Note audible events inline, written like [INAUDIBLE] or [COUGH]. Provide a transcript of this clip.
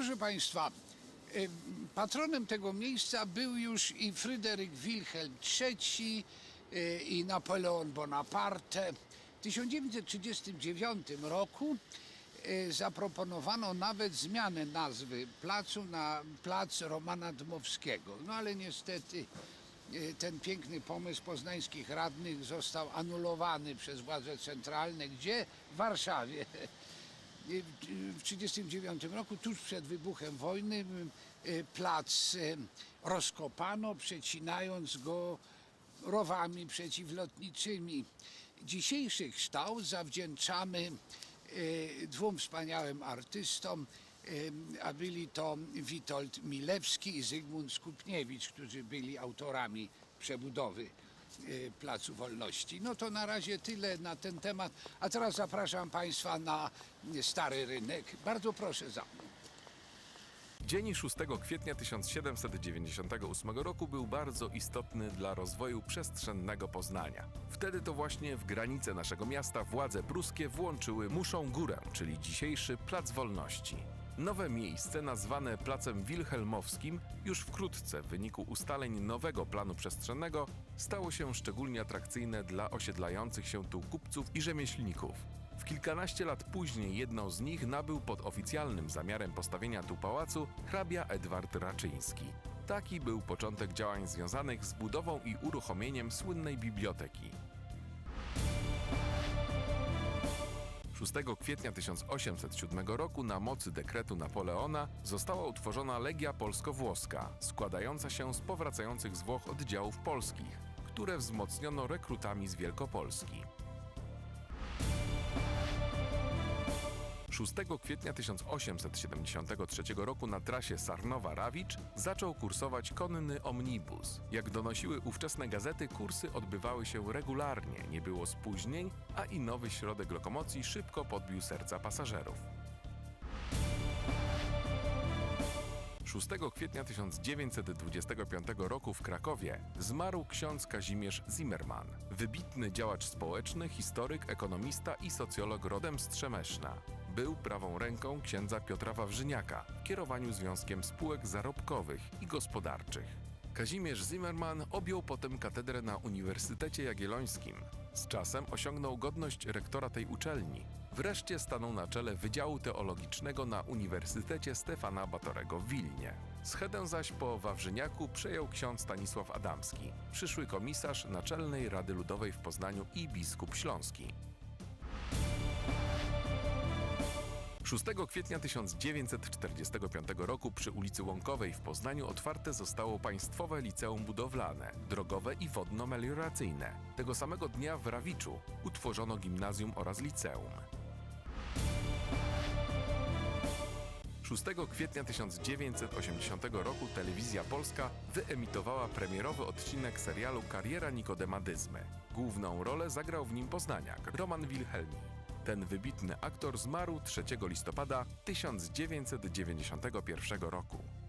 Proszę Państwa, patronem tego miejsca był już i Fryderyk Wilhelm III y, i Napoleon Bonaparte. W 1939 roku y, zaproponowano nawet zmianę nazwy placu na plac Romana Dmowskiego. No ale niestety y, ten piękny pomysł poznańskich radnych został anulowany przez władze centralne. Gdzie? W Warszawie. [LAUGHS] Y, w 1939 roku, tuż przed wybuchem wojny, y, plac y, rozkopano, przecinając go rowami przeciwlotniczymi. Dzisiejszy kształt zawdzięczamy dwóm wspaniałym artystom, a byli to Witold Milewski i Zygmunt Skupniewicz, którzy byli autorami przebudowy Placu Wolności. No to na razie tyle na ten temat, a teraz zapraszam Państwa na Stary Rynek. Bardzo proszę za mną. Dzień 6 kwietnia 1798 roku był bardzo istotny dla rozwoju przestrzennego Poznania. Wtedy to właśnie w granice naszego miasta władze pruskie włączyły Muszą Górę, czyli dzisiejszy Plac Wolności. Nowe miejsce, nazwane Placem Wilhelmowskim, już wkrótce w wyniku ustaleń nowego planu przestrzennego stało się szczególnie atrakcyjne dla osiedlających się tu kupców i rzemieślników. W kilkanaście lat później jedną z nich nabył pod oficjalnym zamiarem postawienia tu pałacu hrabia Edward Raczyński. Taki był początek działań związanych z budową i uruchomieniem słynnej biblioteki. 6 kwietnia 1807 roku na mocy dekretu Napoleona została utworzona Legia Polsko-Włoska, składająca się z powracających z Włoch oddziałów polskich, które wzmocniono rekrutami z Wielkopolski. 6 kwietnia 1873 roku na trasie Sarnowa-Rawicz zaczął kursować konny omnibus. Jak donosiły ówczesne gazety, kursy odbywały się regularnie, nie było spóźnień, a i nowy środek lokomocji szybko podbił serca pasażerów. 6 kwietnia 1925 roku w Krakowie zmarł ksiądz Kazimierz Zimmerman, wybitny działacz społeczny, historyk, ekonomista i socjolog rodem z Trzemeszna. Był prawą ręką księdza Piotra Wawrzyniaka w kierowaniu Związkiem Spółek Zarobkowych i Gospodarczych. Kazimierz Zimmerman objął potem katedrę na Uniwersytecie Jagiellońskim. Z czasem osiągnął godność rektora tej uczelni. Wreszcie stanął na czele Wydziału Teologicznego na Uniwersytecie Stefana Batorego w Wilnie. Schedę zaś po Wawrzyniaku przejął ksiądz Stanisław Adamski, przyszły komisarz Naczelnej Rady Ludowej w Poznaniu i biskup śląski. 6 kwietnia 1945 roku przy ulicy Łąkowej w Poznaniu otwarte zostało Państwowe Liceum Budowlane, drogowe i wodno-melioracyjne. Tego samego dnia w Rawiczu utworzono gimnazjum oraz liceum. 6 kwietnia 1980 roku Telewizja Polska wyemitowała premierowy odcinek serialu Kariera Nikodema Dyzmy. Główną rolę zagrał w nim poznaniak Roman Wilhelmi. Ten wybitny aktor zmarł 3 listopada 1991 roku.